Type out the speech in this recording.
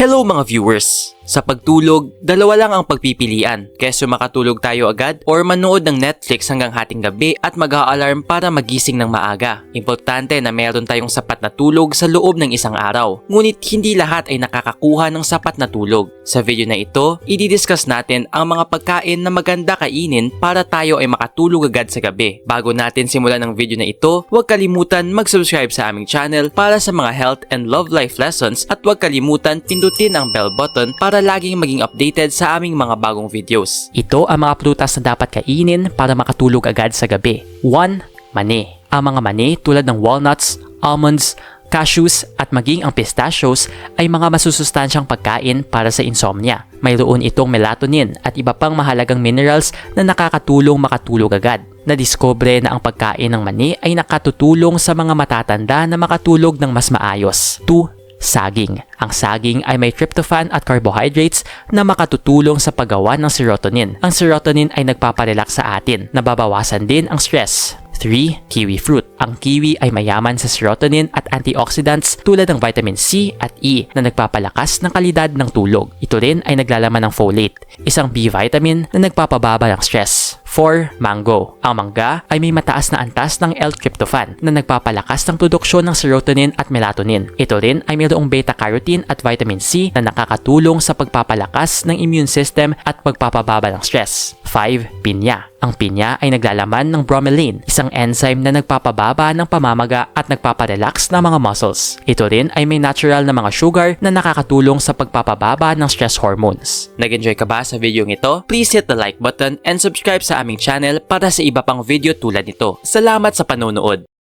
Hello mga viewers! Sa pagtulog, dalawa lang ang pagpipilian. Keso makatulog tayo agad or manood ng Netflix hanggang hating gabi at mag-a-alarm para magising ng maaga. Importante na meron tayong sapat na tulog sa loob ng isang araw. Ngunit hindi lahat ay nakakakuha ng sapat na tulog. Sa video na ito, i-discuss natin ang mga pagkain na maganda kainin para tayo ay makatulog agad sa gabi. Bago natin simulan ang video na ito, huwag kalimutan mag-subscribe sa aming channel para sa mga health and love life lessons at huwag kalimutan pindutin ang bell button para laging maging updated sa aming mga bagong videos. Ito ang mga prutas na dapat kainin para makatulog agad sa gabi. 1. Mani. Ang mga mani tulad ng walnuts, almonds, cashews at maging ang pistachios ay mga masusustansyang pagkain para sa insomnia. Mayroon itong melatonin at iba pang mahalagang minerals na nakakatulong makatulog agad. Nadiskubre na ang pagkain ng mani ay nakatutulong sa mga matatanda na makatulog ng mas maayos. 2 saging. Ang saging ay may tryptophan at carbohydrates na makatutulong sa paggawa ng serotonin. Ang serotonin ay nagpaparelax sa atin, nababawasan din ang stress. 3. Kiwi fruit. Ang kiwi ay mayaman sa serotonin at antioxidants tulad ng vitamin C at E na nagpapalakas ng kalidad ng tulog. Ito rin ay naglalaman ng folate, isang B vitamin na nagpapababa ng stress. 4. Mango. Ang mangga ay may mataas na antas ng L-tryptophan na nagpapalakas ng produksyon ng serotonin at melatonin. Ito rin ay mayroong beta-carotene at vitamin C na nakakatulong sa pagpapalakas ng immune system at pagpapababa ng stress. 5. Pinya. Ang pinya ay naglalaman ng bromelain, isang enzyme na nagpapababa ng pamamaga at nagpaparelax ng mga muscles. Ito rin ay may natural na mga sugar na nakakatulong sa pagpapababa ng stress hormones. Nag-enjoy ka ba sa video ito? Please hit the like button and subscribe sa aming channel para sa iba pang video tulad nito. Salamat sa panonood!